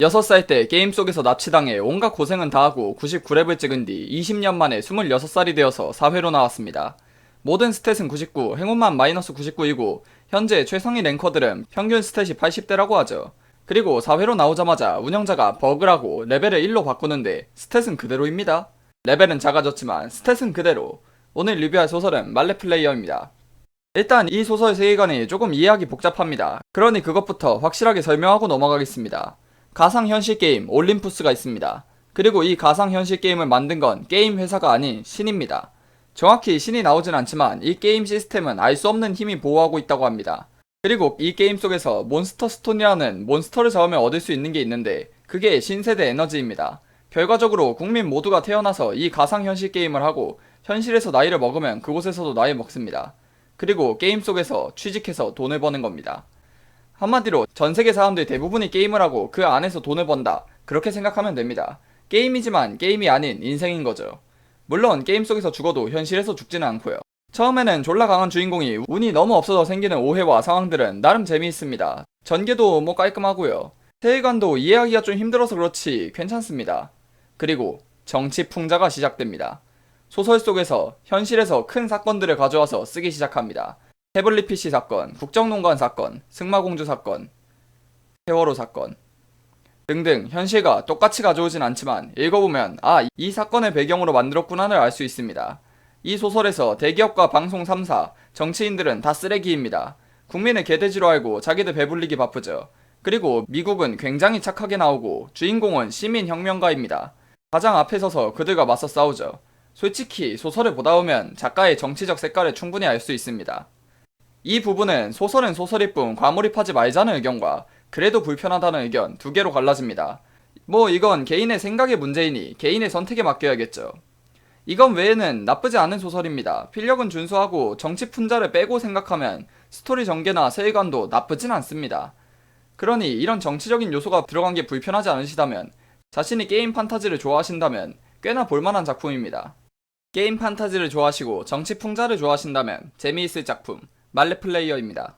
6살 때 게임 속에서 납치당해 온갖 고생은 다하고 99렙을 찍은 뒤 20년 만에 26살이 되어서 사회로 나왔습니다. 모든 스탯은 99, 행운만 마이너스 99이고 현재 최상위 랭커들은 평균 스탯이 80대라고 하죠. 그리고 사회로 나오자마자 운영자가 버그라고 레벨을 1로 바꾸는데 스탯은 그대로입니다. 레벨은 작아졌지만 스탯은 그대로. 오늘 리뷰할 소설은 말레 플레이어입니다. 일단 이 소설 세계관이 조금 이해하기 복잡합니다. 그러니 그것부터 확실하게 설명하고 넘어가겠습니다. 가상현실 게임 올림푸스가 있습니다. 그리고 이 가상현실 게임을 만든 건 게임 회사가 아닌 신입니다. 정확히 신이 나오진 않지만 이 게임 시스템은 알 수 없는 힘이 보호하고 있다고 합니다. 그리고 이 게임 속에서 몬스터 스톤이라는 몬스터를 잡으면 얻을 수 있는 게 있는데 그게 신세대 에너지입니다. 결과적으로 국민 모두가 태어나서 이 가상현실 게임을 하고 현실에서 나이를 먹으면 그곳에서도 나이 먹습니다. 그리고 게임 속에서 취직해서 돈을 버는 겁니다. 한마디로 전 세계 사람들 대부분이 게임을 하고 그 안에서 돈을 번다. 그렇게 생각하면 됩니다. 게임이지만 게임이 아닌 인생인 거죠. 물론 게임 속에서 죽어도 현실에서 죽지는 않고요. 처음에는 졸라 강한 주인공이 운이 너무 없어서 생기는 오해와 상황들은 나름 재미있습니다. 전개도 뭐 깔끔하고요. 세계관도 이해하기가 좀 힘들어서 그렇지 괜찮습니다. 그리고 정치 풍자가 시작됩니다. 소설 속에서 현실에서 큰 사건들을 가져와서 쓰기 시작합니다. 태블릿 PC 사건, 국정농간 사건, 승마공주 사건, 세월호 사건 등등 현실과 똑같이 가져오진 않지만 읽어보면 아, 이 사건을 배경으로 만들었구나를 알 수 있습니다. 이 소설에서 대기업과 방송 3사, 정치인들은 다 쓰레기입니다. 국민을 개돼지로 알고 자기들 배불리기 바쁘죠. 그리고 미국은 굉장히 착하게 나오고 주인공은 시민 혁명가입니다. 가장 앞에 서서 그들과 맞서 싸우죠. 솔직히 소설을 보다 보면 작가의 정치적 색깔을 충분히 알 수 있습니다. 이 부분은 소설은 소설일 뿐 과몰입하지 말자는 의견과 그래도 불편하다는 의견 두 개로 갈라집니다. 뭐 이건 개인의 생각의 문제이니 개인의 선택에 맡겨야겠죠. 이건 외에는 나쁘지 않은 소설입니다. 필력은 준수하고 정치 풍자를 빼고 생각하면 스토리 전개나 세계관도 나쁘진 않습니다. 그러니 이런 정치적인 요소가 들어간 게 불편하지 않으시다면 자신이 게임 판타지를 좋아하신다면 꽤나 볼만한 작품입니다. 게임 판타지를 좋아하시고 정치 풍자를 좋아하신다면 재미있을 작품 말레 플레이어입니다.